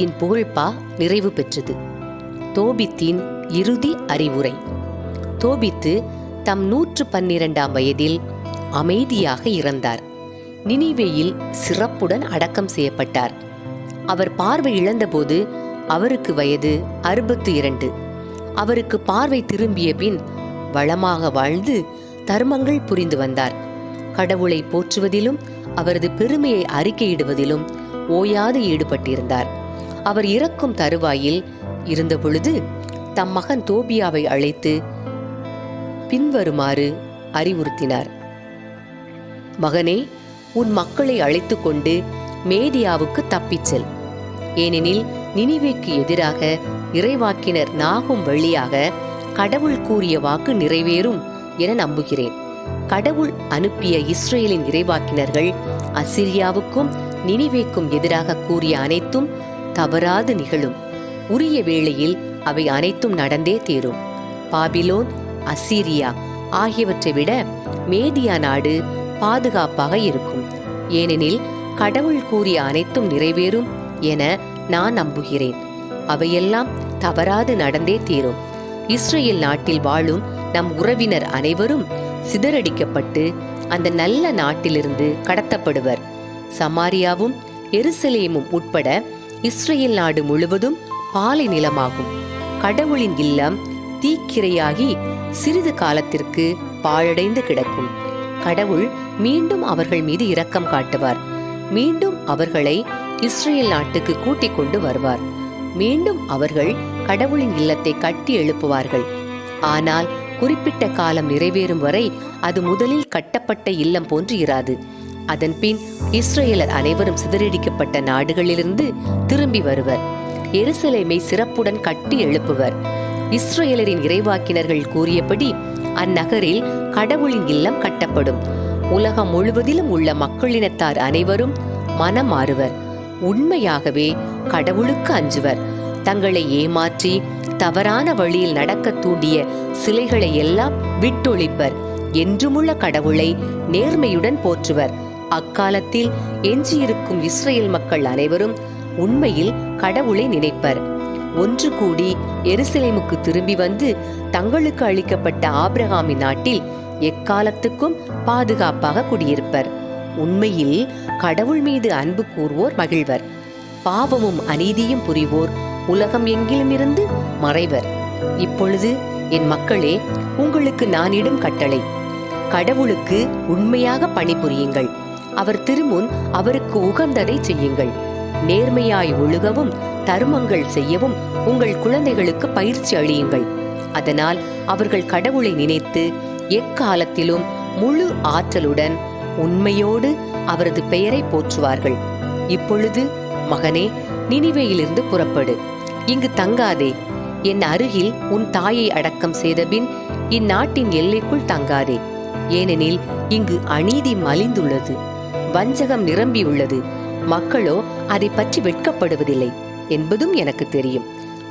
தோபித்தின் புகழ்பா நிறைவு பெற்றது. தோபித்தின் இறுதி அறிவுரை. தோபித்து தம் நூற்று பன்னிரண்டாம் வயதில் அமைதியாக இறந்தார். நினிவேயில் சிறப்புடன் அடக்கம் செய்யப்பட்டார். அவர் பார்வை இழந்தபோது அவருக்கு வயது அறுபத்து இரண்டு. அவருக்கு பார்வை திரும்பிய பின் வளமாக வாழ்ந்து தர்மங்கள் புரிந்து வந்தார். கடவுளை போற்றுவதிலும் அவரது பெருமையை அறிக்கையிடுவதிலும் ஓயாது ஈடுபட்டிருந்தார். அவர் இறக்கும் தருவாயில் இருந்தபொழுது தம் மகன் தோபியாவை அழைத்து பின்வருமாறு அறிவுறுத்தினார். மகனே உன் மக்களை அழைத்துக் கொண்டு மேதியாவுக்கு தப்பிச் செல். ஏனெனில் நினிவேக்கு எதிராக இறைவாக்கினர் நாகும் வழியாக கடவுள் கூறிய வாக்கு நிறைவேறும் என நம்புகிறேன். கடவுள் அனுப்பிய இஸ்ரேலின் இறைவாக்கினர்கள் அசிரியாவுக்கும் நினிவேக்கும் எதிராக கூறிய அனைத்தும் தவறாது நிகழும். உரிய வேளையில் அவை அனைத்தும் நடந்தே தீரும். பாபிலோன் அசீரியா ஆகியவற்றை விட மேதியா நாடு பாதுகாப்பாக இருக்கும். ஏனெனில் கடவுள் கூறிய அனைத்தும் நிறைவேறும் என நான் நம்புகிறேன். அவையெல்லாம் தவறாது நடந்தே தீரும். இஸ்ரேல் நாட்டில் வாழும் நம் உறவினர் அனைவரும் சிதறடிக்கப்பட்டு அந்த நல்ல நாட்டிலிருந்து கடத்தப்படுவர். சமாரியாவும் எருசலேமும் உட்பட இஸ்ரேல் நாடு முழுவதும் பாலை நிலமாகும். கடவுளின் இல்லம் தீக்கிரையாகி சிறிது காலத்திற்கு பாழடைந்து கிடக்கும். கடவுள் மீண்டும் அவர்கள் மீது இரக்கம் காட்டுவார். மீண்டும் அவர்களை இஸ்ரேல் நாட்டுக்கு கூட்டிக் கொண்டு வருவார். மீண்டும் அவர்கள் கடவுளின் இல்லத்தை கட்டி எழுப்புவார்கள். ஆனால் குறிப்பிட்ட காலம் நிறைவேறும் வரை அது முதலில் கட்டப்பட்ட இல்லம் போன்று இராது. அதன்பின் இஸ்ரேலர் அனைவரும் சிதறடிக்கப்பட்ட நாடுகளிலிருந்து திரும்பி வருவர். எருசலேமை சிறப்புடன் கட்டி எழுப்புவர். இஸ்ரேலரின் இறைவாக்கினர்கள் கூறியபடி அந்நகரில் கடவுளின் இல்லம் கட்டப்படும். உலகம் முழுவதிலும் உள்ள மக்களினத்தார் அனைவரும் மனம் மாறுவர் உண்மையாகவே கடவுளுக்கு அஞ்சுவர். தங்களை ஏமாற்றி தவறான வழியில் நடக்க தூண்டிய சிலைகளை எல்லாம் விட்டொழிப்பர். என்றுமுள்ள கடவுளை நேர்மையுடன் போற்றுவர். அக்காலத்தில் எஞ்சியிருக்கும் இஸ்ரேல் மக்கள் அனைவரும் உண்மையில் கடவுளை நினைப்பர். ஒன்று கூடி எருசலேமுக்கு திரும்பி வந்து தங்களுக்கு அளிக்கப்பட்ட ஆப்ரஹாமின் நாட்டில் எக்காலத்துக்கும் பாதுகாப்பாக குடியிருப்பர். உண்மையில் கடவுள் மீது அன்பு கூறுவோர் மகிழ்வர். பாவமும் அநீதியும் புரிவோர் உலகம் எங்கிலும் இருந்து மறைவர். இப்பொழுது என் மக்களே உங்களுக்கு நானிடும் கட்டளை. கடவுளுக்கு உண்மையாக பணிபுரியுங்கள். அவர் திருமுன் அவருக்கு உகந்ததை செய்யுங்கள். நேர்மையாய் ஒழுகவும் தர்மங்கள் செய்யவும் உங்கள் குழந்தைகளுக்கு பயிற்சி அளியுங்கள். அதனால் அவர்கள் கடவுளை நினைத்து எக்காலத்திலும் முழு ஆற்றலுடன் உண்மையோடு அவரது பெயரை போற்றுவார்கள். இப்பொழுது மகனே நினைவையிலிருந்து புறப்படு. இங்கு தங்காதே. என் அருகில் உன் தாயை அடக்கம் செய்தபின் இந்நாட்டின் எல்லைக்குள் தங்காதே. ஏனெனில் இங்கு அநீதி மலிந்துள்ளது. வஞ்சகம் நிரம்பியுள்ளது. மக்களோ அதை பற்றி வெட்கப்படுவதில்லை என்பதும் எனக்கு தெரியும்.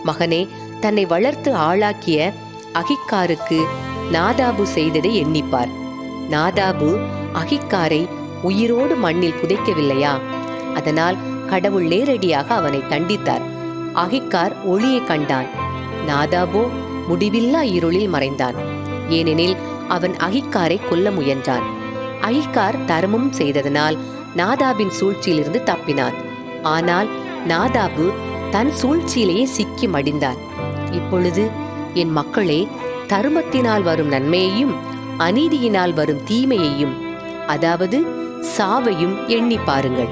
மகனே தன்னை வளர்த்து ஆளாக்கிய அகிக்காருக்கு நாதாபு செய்ததை எண்ணிப்பார். நாதாபு அகிக்காரை உயிரோடு மண்ணில் புதைக்கவில்லையா? அதனால் கடவுள் நேரடியாக அவனை தண்டித்தார். அகிக்கார் ஒளியை கண்டான். நாதாபோ முடிவில்லா இருளில் மறைந்தான். ஏனெனில் அவன் அகிக்காரை கொல்ல முயன்றான். அகிக்கார் தர்மம் செய்ததனால் நாதாபின் சூழ்ச்சியிலிருந்து தப்பினான் ஆனால் நாதாபு தன் சூழ்ச்சியிலேயே சிக்கி மடிந்தான் இப்பொழுது என் மக்களே தருமத்தினால் வரும் நன்மையையும் அநீதியினால் வரும் தீமையையும் அதாவது சாவையும் எண்ணி பாருங்கள்.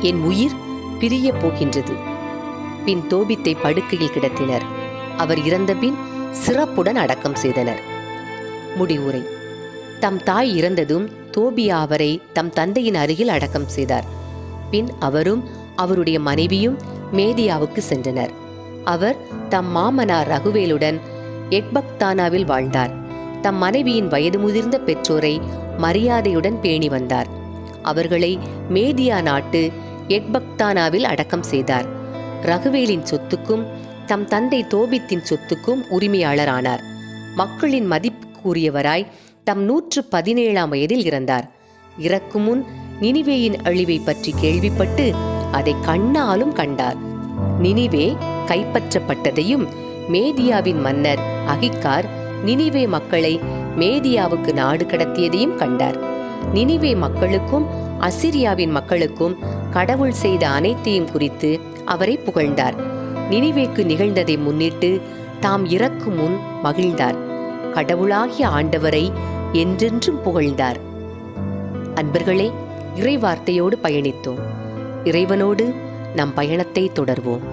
என் உயிர் பிரிய போகின்றது. பின் தோபித்தை படுக்கையில் கிடத்தினர். அவர் இறந்தபின் சிறப்புடன் அடக்கம் செய்தனர். முடிவுரை. தம் தாய் இறந்ததும் தோபியா அவரை தம் தந்தையின் அருகில் அடக்கம் செய்தார். பின் அவரும் அவருடைய மனைவியும் மேதியாவுக்கு சென்றனர். அவர் தம் மாமனார் ரகுவேலுடன் எக்பக்தானாவில் வாழ்ந்தார். தம் மனைவியின் வயது முதிர்ந்த பெற்றோரை மரியாதையுடன் பேணி வந்தார். அவர்களை மேதியா நாட்டு எக்பக்தானாவில் அடக்கம் செய்தார். ரகுவேலின் சொத்துக்கும் தம் தந்தை தோபித்தின் சொத்துக்கும் உரிமையாளரானார். மக்களின் மதிப்புக்குரியவராய் தம் நூற்று பதினேழாம் வயதில் இறந்தார். இறக்கும் முன் நினிவேயின் அழிவை பற்றி கேள்விப்பட்டு அதை கண்ணாலும் கண்டார். நினிவே கைப்பற்றப்பட்டதையும் மேதியாவின் மன்னர் அகிக்கார் நினிவே மக்களை மேதியாவுக்கு நாடு கடத்தியதையும் கண்டார். நினிவே மக்களுக்கும் அசிரியாவின் மக்களுக்கும் கடவுள் செய்த அனைத்தையும் குறித்து அவரை புகழ்ந்தார். நினிவேக்கு நிகழ்ந்ததை முன்னிட்டு தாம் இறக்கும் முன் மகிழ்ந்தார். கடவுளாகிய ஆண்டவரை என்றென்றும் புகழ்ந்தார். அன்பர்களே இறைவார்த்தையோடு பயணித்தோம். இறைவனோடு நம் பயணத்தை தொடர்வோம்.